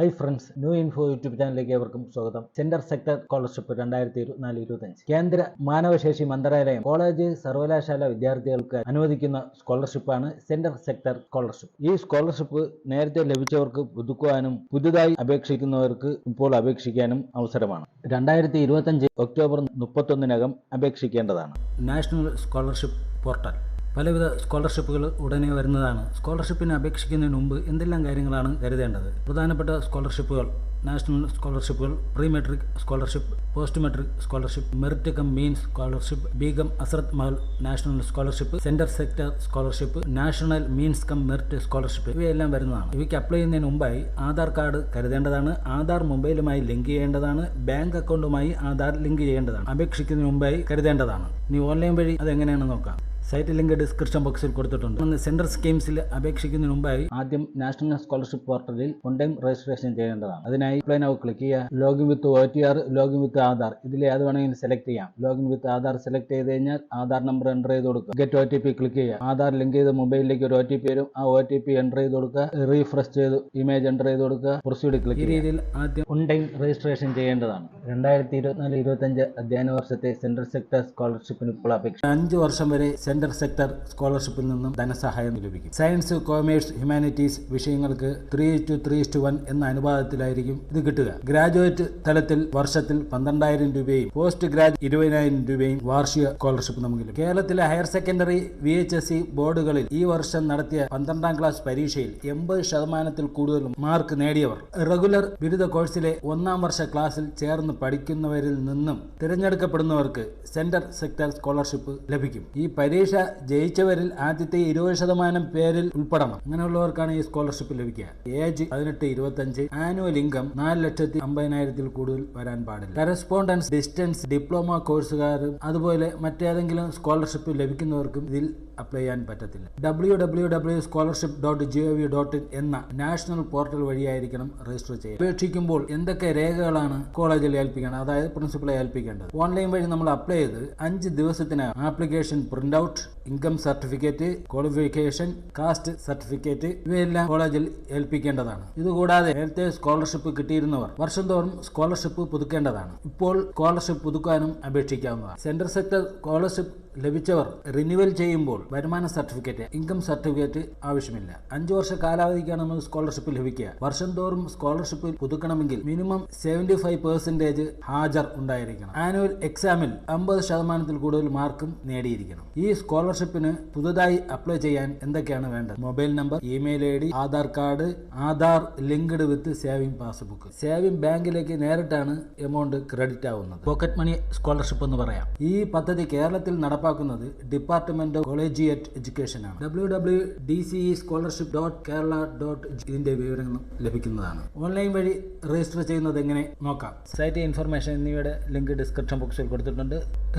Hi friends new info YouTube ചാനലിലേക്ക് ഏവർക്കും സ്വാഗതം. സെന്റർ സെക്ടർ സ്കോളർഷിപ്പ് രണ്ടായിരത്തി ഇരുപത്തിനാല് ഇരുപത്തഞ്ച് കേന്ദ്ര മാനവശേഷി മന്ത്രാലയം കോളേജ് സർവകലാശാല വിദ്യാർത്ഥികൾക്ക് അനുവദിക്കുന്ന സ്കോളർഷിപ്പാണ് സെന്റർ സെക്ടർ സ്കോളർഷിപ്പ് ഈ സ്കോളർഷിപ്പ് നേരത്തെ ലഭിച്ചവർക്ക് പുതുക്കുവാനും പുതുതായി അപേക്ഷിക്കുന്നവർക്ക് ഇപ്പോൾ അപേക്ഷിക്കാനും അവസരമാണ്. രണ്ടായിരത്തി ഇരുപത്തഞ്ച് ഒക്ടോബർ മുപ്പത്തൊന്നിനകം അപേക്ഷിക്കേണ്ടതാണ്. National scholarship portal. പലവിധ സ്കോളർഷിപ്പുകൾ ഉടനെ വരുന്നതാണ്. സ്കോളർഷിപ്പിന് അപേക്ഷിക്കുന്നതിന് മുമ്പ് എന്തെല്ലാം കാര്യങ്ങളാണ് കരുതേണ്ടത്? പ്രധാനപ്പെട്ട സ്കോളർഷിപ്പുകൾ നാഷണൽ സ്കോളർഷിപ്പുകൾ pre matric scholarship post matric scholarship merit cum means scholarship Begum Hazrat Mahal national scholarship centre sector scholarship national means cum merit scholarship ഇവയെല്ലാം വരുന്നതാണ്. ഇവയ്ക്ക് അപ്ലൈ ചെയ്യുന്നതിന് മുമ്പായി ആധാർ കാർഡ് കരുതേണ്ടതാണ്. ആധാർ മൊബൈലുമായി ലിങ്ക് ചെയ്യേണ്ടതാണ്. ബാങ്ക് അക്കൗണ്ടുമായി ആധാർ ലിങ്ക് ചെയ്യേണ്ടതാണ്. അപേക്ഷിക്കുന്നതിന് മുമ്പായി കരുതേണ്ടതാണ്. ഇനി ഓൺലൈൻ വഴി അതെങ്ങനെയാണെന്ന് നോക്കാം. സൈറ്റ് ലിങ്ക് ഡിസ്ക്രിപ്ഷൻ ബോക്സിൽ കൊടുത്തിട്ടുണ്ട്. അന്ന് സെൻട്രൽ സ്കീംസിൽ അപേക്ഷിക്കുന്നതിന് മുമ്പായി ആദ്യം നാഷണൽ സ്കോളർഷിപ്പ് പോർട്ടലിൽ ഓൺലൈൻ രജിസ്ട്രേഷൻ ചെയ്യേണ്ടതാണ്. അതിനായി പ്ലൈൻ ഔ ക്ലിക്ക് ചെയ്യുക. Login with O T R login with Aadhaar. ഇതിൽ ഏത് വേണമെങ്കിലും സെലക്ട് ചെയ്യാം. ലോഗിൻ വിത്ത് ആധാർ സെലക്ട് ചെയ്ത് കഴിഞ്ഞാൽ ആധാർ നമ്പർ എന്റർ ചെയ്ത് കൊടുക്കുക. Get O T P click ചെയ്യുക. ആധാർ ലിങ്ക് ചെയ്ത് മൊബൈലിലേക്ക് ഒരു ഒ ടി പി വരും. ആ ഒ ടി പി എന്റർ ചെയ്ത് കൊടുക്കുക. റീഫ്രഷ് ചെയ്ത് ഇമേജ് എന്റർ ചെയ്ത് കൊടുക്കുക. പ്രൊസീഡ് ക്ലിക്ക് ഈ രീതിയിൽ ആദ്യം ഓൺലൈൻ രജിസ്ട്രേഷൻ ചെയ്യേണ്ടതാണ്. രണ്ടായിരത്തി ഇരുപത്തിനാല് ഇരുപത്തഞ്ച് അധ്യയന വർഷത്തെ സെൻട്രൽ സെക്ടർ സ്കോളർഷിപ്പിന് ഇപ്പോൾ അപേക്ഷ അഞ്ച് വർഷം വരെ സെൻട്രൽ സെക്ടർ സ്കോളർഷിപ്പിൽ നിന്നും ധനസഹായം ലഭിക്കും. സയൻസ് കോമേഴ്സ് ഹ്യൂമാനിറ്റീസ് വിഷയങ്ങൾക്ക് three two three two one എന്ന അനുപാതത്തിലായിരിക്കും ഇത് കിട്ടുക. ഗ്രാജുവേറ്റ് തലത്തിൽ വർഷത്തിൽ പന്ത്രണ്ടായിരം രൂപയും പോസ്റ്റ് ഗ്രാജ് ഇരുപതിനായിരം രൂപയും വാർഷിക സ്കോളർഷിപ്പ് നമുക്ക് ലഭിക്കും. കേരളത്തിലെ higher secondary V H S C ബോർഡുകളിൽ ഈ വർഷം നടത്തിയ പന്ത്രണ്ടാം ക്ലാസ് പരീക്ഷയിൽ എൺപത് ശതമാനത്തിൽ കൂടുതൽ മാർക്ക് നേടിയവർ. റെഗുലർ ബിരുദ കോഴ്സിലെ ഒന്നാം വർഷ ക്ലാസ്സിൽ ചേർന്ന് പഠിക്കുന്നവരിൽ നിന്നും തിരഞ്ഞെടുക്കപ്പെടുന്നവർക്ക് സെന്റർ സെക്ടർ സ്കോളർഷിപ്പ് ലഭിക്കും. ഈ പരീക്ഷ ജയിച്ചവരിൽ ആദ്യത്തെ ഇരുപത് ശതമാനം പേരിൽ ഉൾപ്പെടണം. അങ്ങനെയുള്ളവർക്കാണ് ഈ സ്കോളർഷിപ്പ് ലഭിക്കുക. ഏജ് പതിനെട്ട് ഇരുപത്തഞ്ച്. ആനുവൽ ഇൻകം നാല് ലക്ഷത്തി അമ്പതിനായിരത്തിൽ കൂടുതൽ വരാൻ പാടില്ല. കറസ്പോണ്ടൻസ് ഡിസ്റ്റൻസ് ഡിപ്ലോമ കോഴ്സുകാരും അതുപോലെ മറ്റേതെങ്കിലും സ്കോളർഷിപ്പ് ലഭിക്കുന്നവർക്കും ഇതിൽ അപ്ലൈ ചെയ്യാൻ പറ്റത്തില്ല. W W W scholarship dot G O V dot in എന്ന നാഷണൽ പോർട്ടൽ വഴിയായിരിക്കണം രജിസ്റ്റർ ചെയ്യുക. അപേക്ഷിക്കുമ്പോൾ എന്തൊക്കെ രേഖകളാണ് കോളേജിൽ ഏൽപ്പിക്കേണ്ടത് അതായത് പ്രിൻസിപ്പളെ ഏൽപ്പിക്കേണ്ടത്. ഓൺലൈൻ വഴി നമ്മൾ അപ്ലൈ ചെയ്ത് അഞ്ച് ദിവസത്തിനകം application print out income certificate qualification caste certificate ഇവയെല്ലാം കോളേജിൽ ഏൽപ്പിക്കേണ്ടതാണ്. ഇതുകൂടാതെ നേരത്തെ സ്കോളർഷിപ്പ് കിട്ടിയിരുന്നവർ വർഷം തോറും സ്കോളർഷിപ്പ് പുതുക്കേണ്ടതാണ്. ഇപ്പോൾ സ്കോളർഷിപ്പ് പുതുക്കാനും അപേക്ഷിക്കാവുന്നതാണ്. സെൻട്രൽ സെക്ടർ സ്കോളർഷിപ്പ് ലഭിച്ചവർ റിന്യൂവൽ ചെയ്യുമ്പോൾ വരുമാന സർട്ടിഫിക്കറ്റ് ഇൻകം സർട്ടിഫിക്കറ്റ് ആവശ്യമില്ല. അഞ്ചു വർഷ കാലാവധിക്കാണ് നമുക്ക് സ്കോളർഷിപ്പ് ലഭിക്കുക. വർഷം തോറും സ്കോളർഷിപ്പ് പുതുക്കണമെങ്കിൽ മിനിമം സെവന്റി ഫൈവ് പെർസെന്റേജ് ഹാജർ ഉണ്ടായിരിക്കണം. ആനുവൽ എക്സാമിൽ അമ്പത് ശതമാനത്തിൽ കൂടുതൽ മാർക്കും നേടിയിരിക്കണം. ഈ സ്കോളർഷിപ്പിന് പുതുതായി അപ്ലൈ ചെയ്യാൻ എന്തൊക്കെയാണ് വേണ്ടത്? Mobile number email I D Aadhaar card Aadhaar linked with saving passbook. Saving ബാങ്കിലേക്ക് നേരിട്ടാണ് എമൗണ്ട് ക്രെഡിറ്റ് ആവുന്നത്. പോക്കറ്റ് മണി സ്കോളർഷിപ്പ് എന്ന് പറയാം. ഈ പദ്ധതി കേരളത്തിൽ നടപ്പാക്കുന്നത് ഡിപ്പാർട്ട്മെന്റ് ഓഫ് കൊളേജിയറ്റ് എഡ്യൂക്കേഷൻ ആണ്. W W D C E scholarship dot Kerala dot ഇതിന്റെ വിവരങ്ങൾ ലഭിക്കുന്നതാണ്. ഓൺലൈൻ വഴി രജിസ്റ്റർ ചെയ്യുന്നത് എങ്ങനെ നോക്കാം? സൈറ്റ് ഇൻഫർമേഷൻ എന്നിവയുടെ ലിങ്ക് ഡിസ്ക്രിപ്ഷൻ ബോക്സിൽ കൊടുത്തിട്ടുണ്ട്.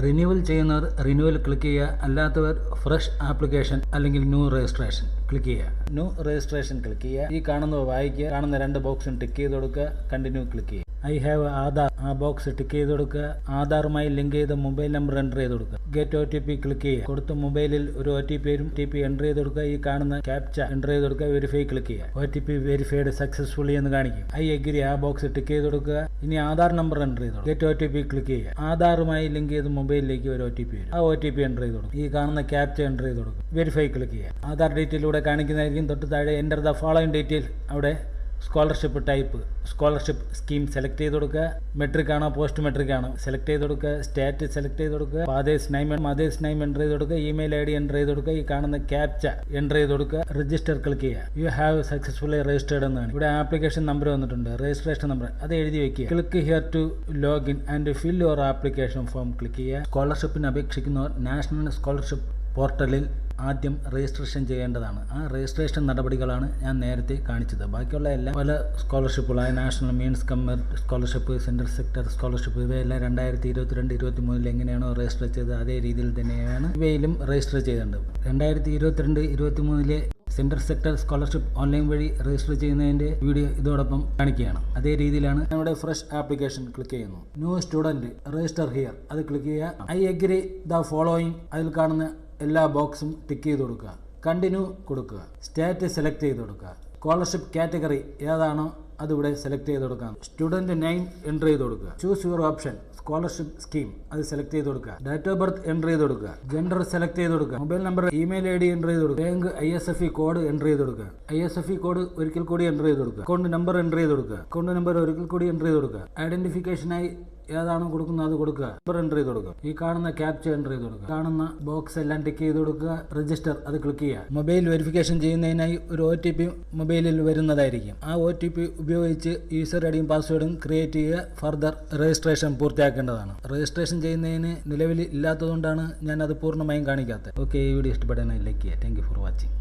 റിന്യൂവൽ ചെയ്യുന്നവർ റിന്യൂവൽ ക്ലിക്ക് ചെയ്യുക. അല്ലാത്തവർ ഫ്രഷ് ആപ്ലിക്കേഷൻ അല്ലെങ്കിൽ ന്യൂ രജിസ്ട്രേഷൻ. ക്ലിക്ക് ചെയ്യുക. ന്യൂ രജിസ്ട്രേഷൻ ക്ലിക്ക് ചെയ്യുക. ഈ കാണുന്നത് വായിക്കുക. കാണുന്ന രണ്ട് ബോക്സും ടിക്ക് ചെയ്ത് കൊടുക്കുക. കണ്ടിന്യൂ ക്ലിക്ക് ചെയ്യുക. I have Aadhaar. ആ ബോക്സ് ടിക്ക് ചെയ്ത് കൊടുക്കുക ആധാറുമായി ലിങ്ക് ചെയ്ത മൊബൈൽ നമ്പർ എന്റർ ചെയ്ത് കൊടുക്കുക get O T P click ചെയ്യുക. കൊടുത്ത മൊബൈലിൽ ഒരു ഒ ടി പി വരും. ടി പി എന്റർ ചെയ്ത് കൊടുക്കുക ഈ കാണുന്ന ക്യാപ്ച എന്റർ ചെയ്ത് കൊടുക്കുക വെരിഫൈ ക്ലിക്ക് ചെയ്യുക. O T P verified successfully എന്ന് കാണിക്കും. ഐ എഗ്രി ആ ബോക്സ് ടിക്ക് ചെയ്ത് കൊടുക്കുക ഇനി ആധാർ നമ്പർ എന്റർ ചെയ്ത് get O T P click ചെയ്യുക. ആധാറുമായി ലിങ്ക് ചെയ്ത് മൊബൈലിലേക്ക് ഒരു ഒ ടി പി വരും. ആ ഒ ടി പി എന്റർ ചെയ്ത് കൊടുക്കും ഈ കാണുന്ന ക്യാപ്ച എന്റർ ചെയ്ത് കൊടുക്കും വെരിഫൈ ക്ലിക്ക് ചെയ്യുക. ആധാർ ഡീറ്റെയിലൂടെ കാണിക്കുന്നതായിരിക്കും. തൊട്ട് താഴെ എന്റർ ദ ഫോളോയിങ് ഡീറ്റെയിൽ അവിടെ scholarship type scholarship scheme select ചെയ്ത് കൊടുക്കുക. മെട്രിക് ആണോ പോസ്റ്റ് മെട്രിക് ആണോ സെലക്ട് ചെയ്ത് കൊടുക്കുക. സ്റ്റേറ്റ് സെലക്ട് ചെയ്ത് കൊടുക്കുക. Father's name mother's name enter ചെയ്ത് കൊടുക്കുക. ഇമെയിൽ ഐ ഡി എന്റർ ചെയ്ത് കൊടുക്കുക. ഈ കാണുന്ന ക്യാപ്ച എന്റർ ചെയ്ത് കൊടുക്കുക. രജിസ്റ്റർ ക്ലിക്ക് ചെയ്യുക. യു ഹാവ് സക്സസ്ഫുള്ളി രജിസ്റ്റേർഡ് എന്നാണ്. ഇവിടെ ആപ്ലിക്കേഷൻ നമ്പർ വന്നിട്ടുണ്ട്. രജിസ്ട്രേഷൻ നമ്പർ അത് എഴുതി വെക്കുക. Click here to login and fill your application form click ചെയ്യുക. സ്കോളർഷിപ്പിന് അപേക്ഷിക്കുന്നവർ നാഷണൽ സ്കോളർഷിപ്പ് പോർട്ടലിൽ ആദ്യം രജിസ്ട്രേഷൻ ചെയ്യേണ്ടതാണ്. ആ രജിസ്ട്രേഷൻ നടപടികളാണ് ഞാൻ നേരത്തെ കാണിച്ചത്. ബാക്കിയുള്ള എല്ലാ പല സ്കോളർഷിപ്പുകളായ national means cum merit scholarship central sector scholarship ഇവയെല്ലാം രണ്ടായിരത്തി ഇരുപത്തിരണ്ട് ഇരുപത്തി മൂന്നിൽ എങ്ങനെയാണോ രജിസ്റ്റർ ചെയ്തത് അതേ രീതിയിൽ തന്നെയാണ് ഇവയിലും രജിസ്റ്റർ ചെയ്തിട്ടുണ്ട്. രണ്ടായിരത്തി ഇരുപത്തിരണ്ട് ഇരുപത്തി മൂന്നിലെ സെൻട്രൽ സെക്ടർ സ്കോളർഷിപ്പ് ഓൺലൈൻ വഴി രജിസ്റ്റർ ചെയ്യുന്നതിന്റെ വീഡിയോ ഇതോടൊപ്പം കാണിക്കുകയാണ്. അതേ രീതിയിലാണ് നമ്മുടെ ഫ്രഷ് ആപ്ലിക്കേഷൻ ക്ലിക്ക് ചെയ്യുന്നു. ന്യൂ സ്റ്റുഡന്റ് രജിസ്റ്റർ ഹിയർ അത് ക്ലിക്ക് ചെയ്യുക. ഐ അഗ്രി ദ ഫോളോയിങ് അതിൽ കാണുന്ന എല്ലാ ബോക്സും ടിക്ക് ചെയ്ത് കൊടുക്കുക. കണ്ടിന്യൂ കൊടുക്കുക. സ്റ്റേറ്റ് സെലക്ട് ചെയ്ത് കൊടുക്കുക. സ്കോളർഷിപ്പ് കാറ്റഗറി ഏതാണോ അതിവിടെ സെലക്ട് ചെയ്ത് കൊടുക്കാം സ്റ്റുഡന്റ് നെയിം എന്റർ ചെയ്ത് കൊടുക്കുക choose your option scholarship scheme അത് സെലക്ട് ചെയ്ത് കൊടുക്കുക ഡേറ്റ് ഓഫ് ബർത്ത് എന്റർ ചെയ്ത് കൊടുക്കുക ജെൻഡർ സെലക്ട് ചെയ്ത് കൊടുക്കുക mobile number email I D enter ചെയ്ത് കൊടുക്കുക bank I S F E code enter ചെയ്ത് കൊടുക്കുക I S F E code ഒരിക്കൽ കൂടി എന്റർ ചെയ്ത് കൊടുക്കുക അക്കൗണ്ട് നമ്പർ എന്റർ ചെയ്ത് കൊടുക്കുക അക്കൗണ്ട് നമ്പർ ഒരിക്കൽ കൂടി എന്റർ ചെയ്ത് കൊടുക്കുക ഐഡന്റിഫിക്കേഷനായി ഏതാണോ കൊടുക്കുന്നത് അത് കൊടുക്കുക നമ്പർ എന്റർ ചെയ്ത് കൊടുക്കുക ഈ കാണുന്ന ക്യാപ്ച എന്റർ ചെയ്ത് കൊടുക്കുക കാണുന്ന ബോക്സ് എല്ലാം ടിക്ക് ചെയ്ത് കൊടുക്കുക രജിസ്റ്റർ അത് ക്ലിക്ക് ചെയ്യുക മൊബൈൽ വെരിഫിക്കേഷൻ ചെയ്യുന്നതിനായി ഒരു ഒ ടി പി മൊബൈലിൽ വരുന്നതായിരിക്കും ആ ഒ ടി പി ഉപയോഗിച്ച് യൂസർ ഐഡിയും പാസ്വേഡും ക്രിയേറ്റ് ചെയ്യുക ഫർദർ രജിസ്ട്രേഷൻ പൂർത്തിയാക്കേണ്ടതാണ്. രജിസ്ട്രേഷൻ ചെയ്യുന്നതിന് നിലവിൽ ഇല്ലാത്തതുകൊണ്ടാണ് ഞാൻ അത് പൂർണമായും കാണിക്കാത്തത്. ഓക്കെ ഈ വീഡിയോ ഇഷ്ടപ്പെടുന്ന ലൈക്ക് ചെയ്യുക. Thank for watching